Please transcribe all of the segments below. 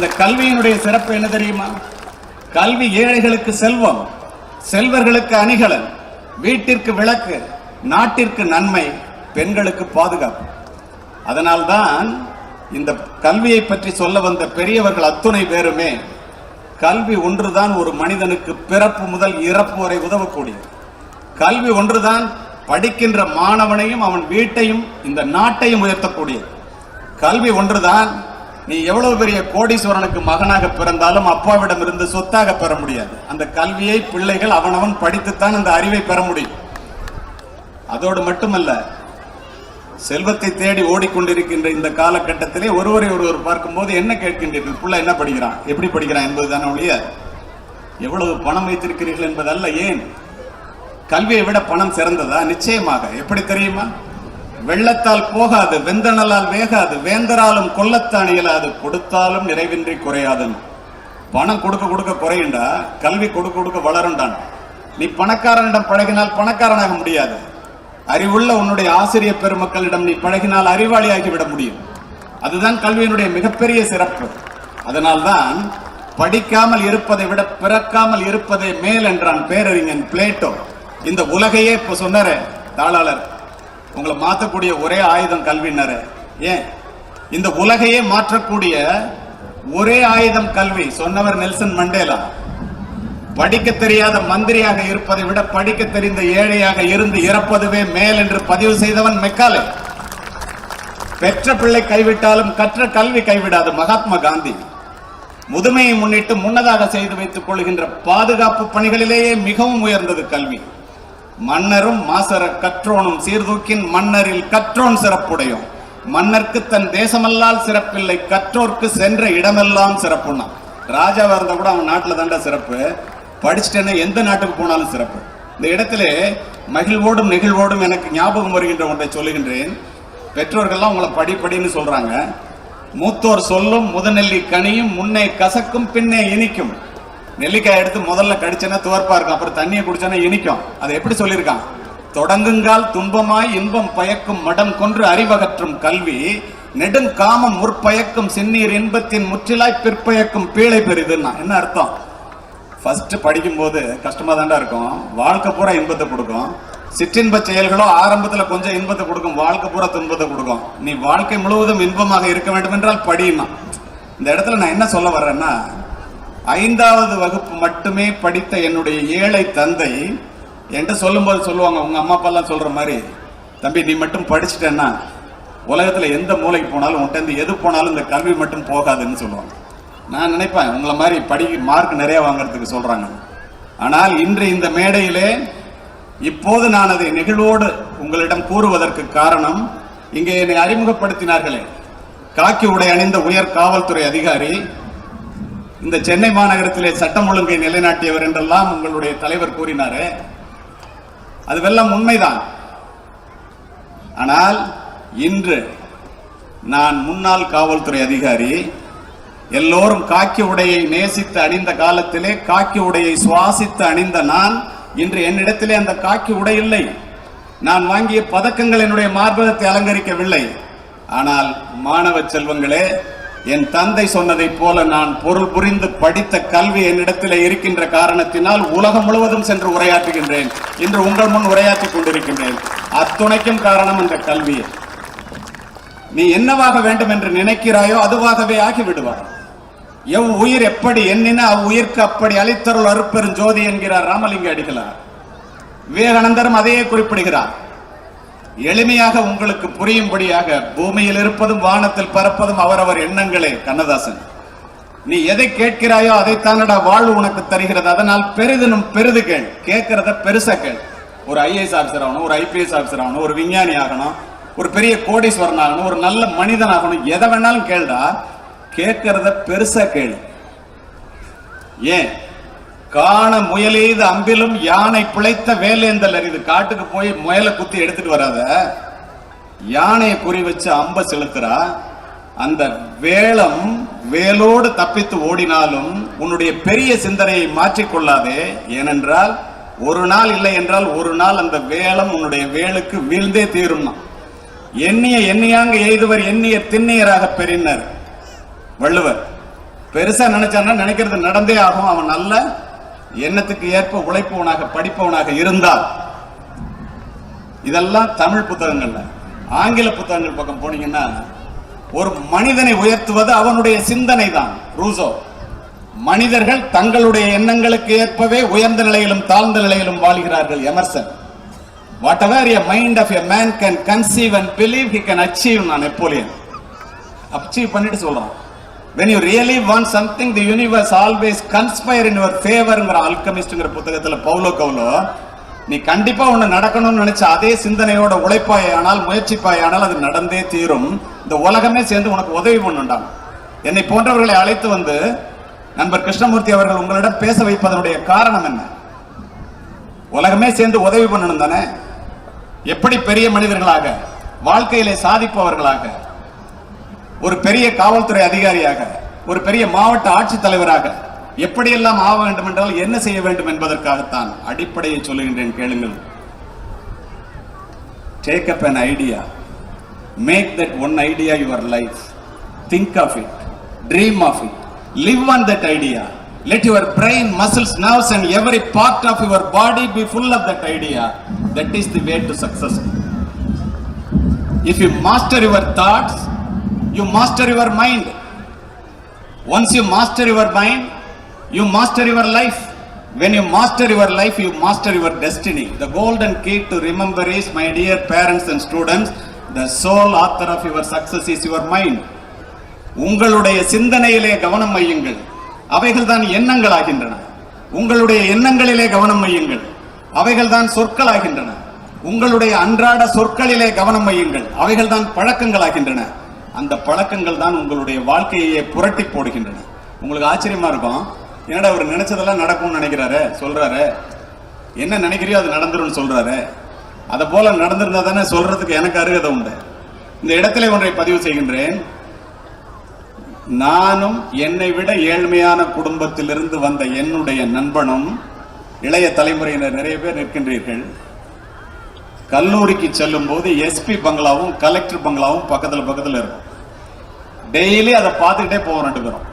இந்த கல்வியினுடைய சிறப்பு என்ன தெரியுமா? கல்வி ஏழைகளுக்கு செல்வம் செல்வர்களுக்கு அணிகலன் வீட்டிற்கு விளக்கு நாட்டிற்கு நன்மை பெண்களுக்கு பாதுகாப்பு. அதனால்தான் இந்த கல்வியை பற்றி சொல்ல வந்த பெரியவர்கள் அத்துணை பேருமே கல்வி ஒன்றுதான் ஒரு மனிதனுக்கு பிறப்பு முதல் இறப்பு வரை உதவக்கூடியது. கல்வி ஒன்றுதான் படிக்கின்ற மாணவனையும் அவன் வீட்டையும் இந்த நாட்டையும் உயர்த்தக்கூடியது. கல்வி ஒன்றுதான் நீ எவ்வளவு பெரிய கோடீஸ்வரனுக்கு மகனாக பிறந்தாலும் அப்பாவிடம் இருந்து சொத்தாக பெற முடியாது. அந்த கல்வியை பிள்ளைகள் அவனவன் படித்துத்தான் அந்த அறிவை பெற முடியும். அதோடு மட்டுமல்ல செல்வத்தை தேடி ஓடிக்கொண்டிருக்கின்ற இந்த காலகட்டத்திலே ஒருவரை ஒருவர் பார்க்கும்போது என்ன கேட்கின்றீர்கள்? புள்ள என்ன படிக்கிறான்? எப்படி படிக்கிறான் என்பதுதானே ஒழிய எவ்வளவு பணம் வைத்திருக்கிறீர்கள் என்பதல்ல ஏன்? கல்வியை விட பணம் சிறந்ததா? நிச்சயமாக. எப்படி தெரியுமா? வெள்ளத்தால் போகாது வெந்தணலால் வேகாது வேந்தராலும் கொல்லத்தான் இயலாது கொடுத்தாலும் நிறைவின்றி குறையாதுன்னு. பணம் கொடுக்க கொடுக்க குறையுண்டா? கல்வி கொடுக்க கொடுக்க வளருண்டான். நீ பணக்காரனிடம் பழகினால் பணக்காரனாக முடியாது. அறிவுள்ள உன்னுடைய ஆசிரியர் பெருமக்களிடம் நீ பழகினால் அறிவாளியாகி விட முடியும். அதுதான் கல்வியினுடைய மிகப்பெரிய சிறப்பு. அதனால்தான் படிக்காமல் இருப்பதை விட பிறக்காமல் இருப்பதே மேல் என்றான் பேரறிஞன் பிளேட்டோ. இந்த உலகையே இப்ப சொன்னாரு தாளாளர். உங்களை மாற்றக்கூடிய ஒரே ஆயுதம் கல்வினர் ஏன்? இந்த உலகையே மாற்றக்கூடிய ஒரே ஆயுதம் கல்வி. சொன்னவர் நெல்சன் மண்டேலா. படிக்க தெரியாத மந்திரியாக இருப்பதை விட படிக்க தெரிந்த ஏழையாக இருந்து இறப்பதுவே மேல் என்று பதிவு செய்தவன் மெக்காலே. பெற்ற பிள்ளை கைவிட்டாலும் கற்ற கல்வி கைவிடாது மகாத்மா காந்தி. முதுமையை முன்னிட்டு முன்னதாக செய்து வைத்துக் கொள்கின்ற பாதுகாப்பு பணிகளிலேயே மிகவும் உயர்ந்தது கல்வி. மன்னரும் மாசர கற்றோனும் சீர்தூக்கின் மன்னரில் கற்றோன் சிறப்புடையோம் மன்னர்க்கு தன் தேசமல்லால் சிறப்பில்லை கற்றோர்க்கு சென்ற இடமெல்லாம் சிறப்புனா ராஜாவா இருந்தா கூட அவன் நாட்டில் தாண்டா சிறப்பு. படிச்சுட்டேன்னா எந்த நாட்டுக்கு போனாலும் சிறப்பு. இந்த இடத்துல மகிழ்வோடும் நெகிழ்வோடும் எனக்கு ஞாபகம் வருகின்ற ஒன்றை சொல்லுகின்றேன். பெற்றோர்கள்லாம் உங்களை படி படின்னு சொல்றாங்க. மூத்தோர் சொல்லும் முதுநெல்லி கனியும் முன்னே கசக்கும் பின்னே இனிக்கும். நெல்லிக்காய் எடுத்து முதல்ல கடிச்சனா துவர்ப்பா இருக்கும். அப்புறம் தண்ணியை குடிச்சனா இனிக்கும். அதை எப்படி சொல்லியிருக்கான்? தொடங்குங்கால் துன்பமாய் இன்பம் பயக்கும் மடம் கொன்று அறிவகற்றும் கல்வி நெடுங்காமம் முற்பயக்கும் சின்னீர் இன்பத்தின் முற்றிலாய் பிற்பயக்கும் பீழை பெரிதுன்னா. என்ன அர்த்தம்? ஃபர்ஸ்ட் படிக்கும்போது கஷ்டமா தாண்டா இருக்கும். வாழ்க்கை பூரா இன்பத்தை கொடுக்கும். சிற்றின்ப செயல்களோ ஆரம்பத்தில் கொஞ்சம் இன்பத்தை கொடுக்கும். வாழ்க்கை பூரா துன்பத்தை கொடுக்கும். நீ வாழ்க்கை முழுவதும் இன்பமாக இருக்க வேண்டும் என்றால் படியுமா? இந்த இடத்துல நான் என்ன சொல்ல வர்றேன்னா ஐந்தாவது வகுப்பு மட்டுமே படித்த என்னுடைய ஏழை தந்தை என்கிட்ட சொல்லும்போது சொல்லுவாங்க உங்க அம்மா அப்பாலாம் சொல்கிற சொல்ற மாதிரி தம்பி நீ மட்டும் படிச்சுட்டேன்னா உலகத்தில் எந்த மூலைக்கு போனாலும் உன்கிட்ட இருந்து எது போனாலும் இந்த கல்வி மட்டும் போகாதுன்னு சொல்லுவாங்க. நான் நினைப்பேன் உங்களை மாதிரி படி மார்க் நிறைய வாங்குறதுக்கு சொல்றாங்க. ஆனால் இன்று இந்த மேடையிலே இப்போது நான் அதை நெகிழ்வோடு உங்களிடம் கூறுவதற்கு காரணம் இங்கே என்னை அறிமுகப்படுத்தினார்களே காக்கி உடை அணிந்த உயர் காவல்துறை அதிகாரி இந்த சென்னை மாநகரத்திலே சட்டம் ஒழுங்கை நிலைநாட்டியவர் என்றெல்லாம் உங்களுடைய தலைவர் கூறினாரு. அதுவெல்லாம் உண்மைதான். ஆனால் இன்று நான் முன்னாள் காவல்துறை அதிகாரி எல்லோரும் காக்கி உடையை நேசித்து அணிந்த காலத்திலே காக்கி உடையை சுவாசித்து அணிந்த நான் இன்று என்னிடத்திலே அந்த காக்கி உடை இல்லை. நான் வாங்கிய பதக்கங்கள் என்னுடைய மார்பகத்தை அலங்கரிக்கவில்லை. ஆனால் மாணவ செல்வங்களே என் தந்தை சொன்னதைப் போல நான் பொருள் புரிந்து படித்த கல்வி என்னிடத்தில் இருக்கின்ற காரணத்தினால் உலகம் முழுவதும் சென்று உரையாற்றுகின்றேன். இன்று உங்கள் முன் உரையாற்றிக் கொண்டிருக்கின்றேன். அத்துணைக்கும் காரணம் அந்த கல்வியே நீ என்னவாக வேண்டும் என்று நினைக்கிறாயோ அதுவாகவே ஆகிவிடுவார் எவ் உயிர் எப்படி எண்ணின அவ்வுயிர்க்கு அப்படி அளித்தருள் அருப்பெரும் ஜோதி என்கிறார் ராமலிங்க அடிகளார். விவேகானந்தரும் அதையே குறிப்பிடுகிறார். எளிமையாக உங்களுக்கு புரியும்படியாக பூமியில் இருப்பதும் வானத்தில் பறப்பதும் அவரவர் எண்ணங்களே கண்ணதாசன். நீ எதை கேட்கிறாயோ அதைத்தானடா வாழ்வு உனக்கு தருகிறது. அதனால் பெரிதனும் பெரிது கேள். கேட்கிறத பெருசா கேள். ஒரு ஐஏஎஸ் ஆஃபீஸர் ஆகணும் ஒரு ஐபிஎஸ் ஆஃபீஸர் ஆகணும் ஒரு விஞ்ஞானி ஆகணும் ஒரு பெரிய கோடீஸ்வரன் ஆகணும் ஒரு நல்ல மனிதன் ஆகணும். எதை வேணாலும் கேள்டா. கேட்கிறத பெருசா கேளு. ஏன்? காண முயலெய்து அம்பிலும் யானை பிழைத்த வேலேந்தல் அரிது. காட்டுக்கு போய் முயலை குத்தி எடுத்துட்டு வராத. யானையை குறி வச்சு அம்ப செலுத்துறா. அந்த வேளம் வேலோடு தப்பித்து ஓடினாலும் உன்னுடைய பெரிய சிந்தனையை மாற்றிக்கொள்ளாதே ஏனென்றால் ஒரு நாள் இல்லை என்றால் ஒரு நாள் அந்த வேளம் உன்னுடைய வேலுக்கு வீழ்ந்தே தீரும்னா எண்ணிய எண்ணியாங்க எய்துவர் எண்ணிய திண்ணியராக பெறினர் வள்ளுவர் பெருசா நினைச்சான்னா நினைக்கிறது நடந்தே ஆகும். அவன் நல்ல எண்ணத்துக்கு ஏற்ப உழைப்பவனாக படிப்பவனாக இருந்தால் இதெல்லாம் தமிழ் புத்தகங்கள்ல. ஆங்கில புத்தகங்கள் பக்கம் போனீங்கன்னா ஒரு மனிதனை உயர்த்துவது அவனுடைய சிந்தனை தான் ரூசோ மனிதர்கள் தங்களுடைய எண்ணங்களுக்கு ஏற்பவே உயர்ந்த நிலையிலும் தாழ்ந்த நிலையிலும் வாழ்கிறார்கள் Emerson. Whatever a mind of a man can conceive and believe he can achieve நான் நெப்போலியன். அச்சீவ் பண்ணிட்டு சொல்றான். When you really want something the universe always conspire in your ஃபேவர்ங்கிற அல்கமிஸ்ட்ங்கிற புத்தகத்தில் பவுலோ கவுலோ நீ கண்டிப்பா ஒன்று நடக்கணும்னு நினைச்ச அதே சிந்தனையோட உழைப்பாயானால் முயற்சிப்பாயானால் அது நடந்தே தீரும். இந்த உலகமே சேர்ந்து உனக்கு உதவி பண்ணுண்டாம். என்னை போன்றவர்களை அழைத்து வந்து நண்பர் கிருஷ்ணமூர்த்தி அவர்கள் உங்களிடம் பேச வைப்பதனுடைய காரணம் என்ன? உலகமே சேர்ந்து உதவி பண்ணணும் தானே? எப்படி பெரிய மனிதர்களாக வாழ்க்கையிலே சாதிப்பவர்களாக ஒரு பெரிய காவல்துறை அதிகாரியாக ஒரு பெரிய மாவட்ட ஆட்சித்தலைவராக எப்படியெல்லாம் ஆக வேண்டும் என்றால் என்ன செய்ய வேண்டும் என்பதற்காகத்தான் அடிப்படையை சொல்லுகின்றேன் கேளுங்கள். Take up an idea make that one idea your life think of it dream of it live on that idea let your brain muscles nerves and every part of your body be full of that idea that is the way to success if you master your thoughts you master your mind once you master your mind you master your life when you master your life you master your destiny the golden key to remember is my dear parents and students the sole author of your success is your mind உங்களுடைய சிந்தனையிலே கவனம் வையுங்கள் அவைகள் தான் எண்ணங்களாகின்றன உங்களுடைய எண்ணங்களிலே கவனம் வையுங்கள் அவைகள் தான் சொற்களாகின்றன உங்களுடைய அன்றாட சொற்களிலே கவனம் வையுங்கள் அவைகள் தான் பழக்கங்களாகின்றன அந்த பழக்கங்கள் தான் உங்களுடைய வாழ்க்கையை புரட்டி போடுகின்றன. உங்களுக்கு ஆச்சரியமா இருக்கும் என்னடா அவர் நினைச்சதெல்லாம் நடக்கும்னு நினைக்கிறாரு சொல்றாரு. என்ன நினைக்கிறியோ அது நடந்துரும்னு சொல்றாரு. அதை போல நடந்திருந்தா தானே சொல்றதுக்கு எனக்கு அருகதை உண்டு. இந்த இடத்துல ஒன்றை பதிவு செய்கின்றேன். நானும் என்னை விட ஏழ்மையான குடும்பத்திலிருந்து வந்த என்னுடைய நண்பனும் இளைய தலைமுறையினர் நிறைய பேர் நிற்கின்றீர்கள். கல்லூரிக்கு செல்லும் போது எஸ்பி பங்களாவும் கலெக்டர் பங்களாவும் பக்கத்தில் பக்கத்தில் இருக்கும். டெய்லி அதை பார்த்துக்கிட்டே போவோம் ரெண்டு பேரும்.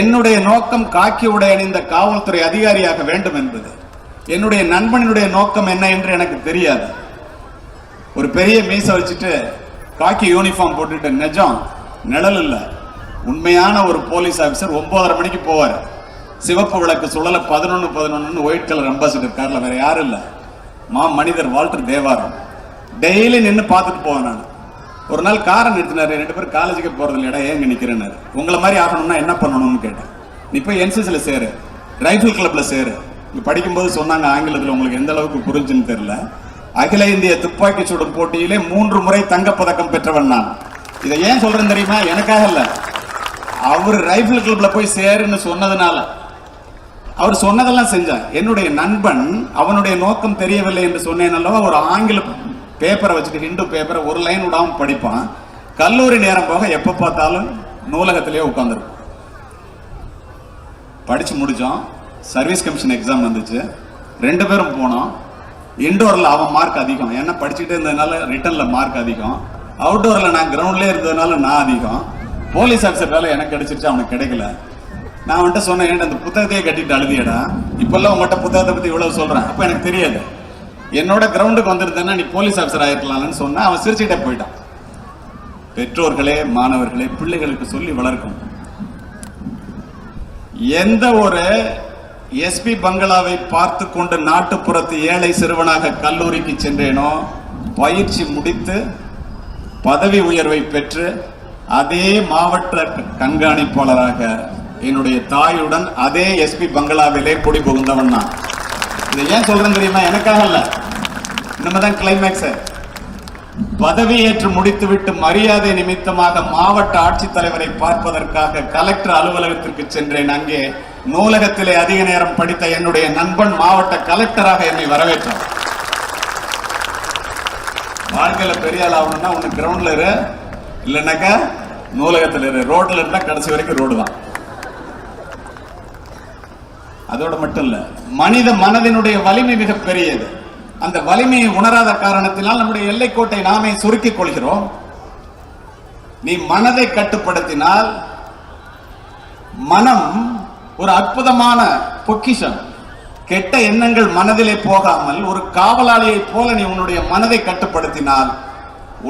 என்னுடைய நோக்கம் காக்கி உடை அணிந்த காவல்துறை அதிகாரியாக வேண்டும் என்பது. என்னுடைய நண்பனினுடைய நோக்கம் என்ன என்று எனக்கு தெரியாது. ஒரு பெரிய மீச வச்சுட்டு காக்கி யூனிஃபார்ம் போட்டுட்டு நிஜம் நிழல் இல்லை. உண்மையான ஒரு போலீஸ் ஆஃபீஸர் ஒன்பதரை மணிக்கு போவார். சிவப்பு விளக்கு சுழல பதினொன்று பதினொன்றுன்னு ஒயிட் கலர் அம்பாசிடர் காரில் வேற யாரும் இல்லை. மா மனிதர் வால்டர் தேவாரம். டெய்லி நின்று பார்த்துட்டு போவேன் நான். ஒரு நாள் காரை நிறுத்தினாரு ரெண்டு பேரும் காலேஜுக்கு போறது இல்லையடா ஏங்க நிக்கிறேன்னாரு. உங்களை மாதிரி ஆகணும்னா என்ன பண்ணணும்னு கேட்டேன். நீ போய் என்சிசியில் சேரு ரைஃபிள் கிளப்ல சேரு. இங்கே படிக்கும்போது சொன்னாங்க ஆங்கிலத்தில் உங்களுக்கு எந்த அளவுக்கு புரிஞ்சுன்னு தெரியல. அகில இந்திய துப்பாக்கி சுடும் போட்டியிலே மூன்று முறை தங்கப்பதக்கம் பெற்றவன் நான். இதை ஏன் சொல்றேன் தெரியுமா? எனக்காக இல்ல. அவர் ரைஃபிள் கிளப்ல போய் சேருன்னு சொன்னதுனால. அவர் சொன்னதெல்லாம் செஞ்சார். என்னுடைய நண்பன் அவனுடைய நோக்கம் தெரியவில்லை என்று சொன்னேன் அல்லவா? ஒரு ஆங்கில பேப்பரை வச்சுட்டு ஹிண்டு பேப்பரை ஒரு லைன் விடாமல் படிப்பான். கல்லூரி நேரம் போக எப்போ பார்த்தாலும் நூலகத்திலேயே உட்காந்துருக்கும் படித்து முடித்தோம் சர்வீஸ் கமிஷன் எக்ஸாம் வந்துச்சு. ரெண்டு பேரும் போனோம். இன்டோரில் அவன் மார்க் அதிகம். ஏன்னா படிச்சுக்கிட்டே இருந்ததுனால ரிட்டனில் மார்க் அதிகம். அவுட்டோரில் நான் கிரவுண்ட்லேயே இருந்ததுனால நான் அதிகம். போலீஸ் ஆஃபீஸர் வேலை எனக்கு கிடைச்சிருச்சு அவனுக்கு கிடைக்கல. நான் அவன்கிட்ட சொன்னேன் "ஏன்டா அந்த புத்தகத்தையே கட்டிட்டு அழுதியடா? இப்பெல்லாம் உங்கள்கிட்ட புத்தகத்தை பற்றி இவ்வளோ சொல்கிறேன் அப்போ எனக்கு தெரியாது. என்னோட கிரவுண்டுக்கு வந்திருந்தேன்னா நீ போலீஸ் ஆஃபீஸர் ஆயிருக்கலாம்னு சொன்னா அவன் சிரிச்சுட்டே போயிட்டான். பெற்றோர்களே மாணவர்களே பிள்ளைகளுக்கு சொல்லி வளர்க்கும். எந்த ஒரு எஸ்பி பங்களாவை பார்த்து கொண்டு நாட்டுப்புறத்து ஏழை சிறுவனாக கல்லூரிக்கு சென்றேனோ பயிற்சி முடித்து பதவி உயர்வை பெற்று அதே மாவட்ட கண்காணிப்பாளராக என்னுடைய தாயுடன் அதே எஸ்பி பங்களாவிலே குடி புகுந்தவன் நான். இதை ஏன் சொல்றேன் தெரியுமா? எனக்காக இல்லை இனிமேதான் கிளைமேக்ஸ் பதவியேற்று முடித்துவிட்டு மரியாதை நிமித்தமாக மாவட்ட ஆட்சித்தலைவரை பார்ப்பதற்காக கலெக்டர் அலுவலகத்திற்கு சென்றேன். அங்கே நூலகத்திலே அதிக நேரம் படித்த என்னுடைய நண்பன் மாவட்ட கலெக்டராக என்னை வரவேற்றார். வாழ்க்கையில பெரிய ஆள் ஆகணும்னா ஒண்ணு கிரவுண்ட்ல இரு. இல்லைன்னாக்கா நூலகத்தில் இரு. ரோட்ல இருந்தா கடைசி வரைக்கும் ரோடு தான். அதோட மட்டும் இல்ல மனித மனதினுடைய வலிமை மிக பெரியது அந்த வலிமையை உணராத காரணத்தினால் நம்முடைய எல்லைக்கோட்டை நாமே சுருக்கிக் கொள்கிறோம். நீ மனதை கட்டுப்படுத்தினால் மனம் ஒரு அற்புதமான பொக்கிஷம். கெட்ட எண்ணங்கள் மனதிலே போகாமல் ஒரு காவலாளியைப் போல நீ உன்னுடைய மனதை கட்டுப்படுத்தினால்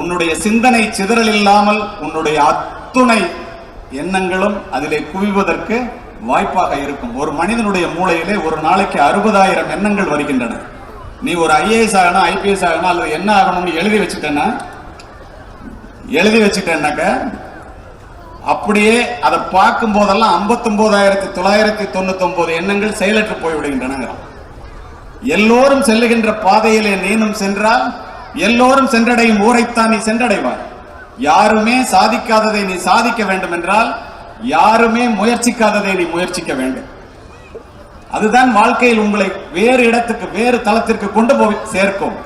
உன்னுடைய சிந்தனை சிதறல் இல்லாமல் உன்னுடைய அத்துணை எண்ணங்களும் அதிலே குவிவதற்கு வாய்ப்பாக இருக்கும். ஒரு மனிதனுடைய மூளையிலே ஒரு நாளைக்கு அறுபதாயிரம் எண்ணங்கள் வருகின்றன. நீ ஒரு ஐஏஎஸ் ஆகணும் ஐபிஎஸ் ஆகணும் அல்லது என்ன ஆகணும்னு எழுதி வச்சுட்டேன்னா எழுதி வச்சுட்டேன்னாக்க அப்படியே அதை பார்க்கும் போதெல்லாம் ஐம்பத்தொன்பதாயிரத்தி தொள்ளாயிரத்தி தொண்ணூத்தொன்பது எண்ணங்கள் செயலற்று போய்விடுகின்றன எல்லோரும் செல்லுகின்ற பாதையிலே நீனும் சென்றால் எல்லோரும் சென்றடையும் ஊரைத்தான் நீ சென்றடைவாய். யாருமே சாதிக்காததை நீ சாதிக்க வேண்டும் என்றால் யாருமே முயற்சிக்காததை நீ முயற்சிக்க வேண்டும். அதுதான் வாழ்க்கையில் உங்களை வேறு இடத்துக்கு வேறு தளத்திற்கு கொண்டு போய் சேர்க்கும்.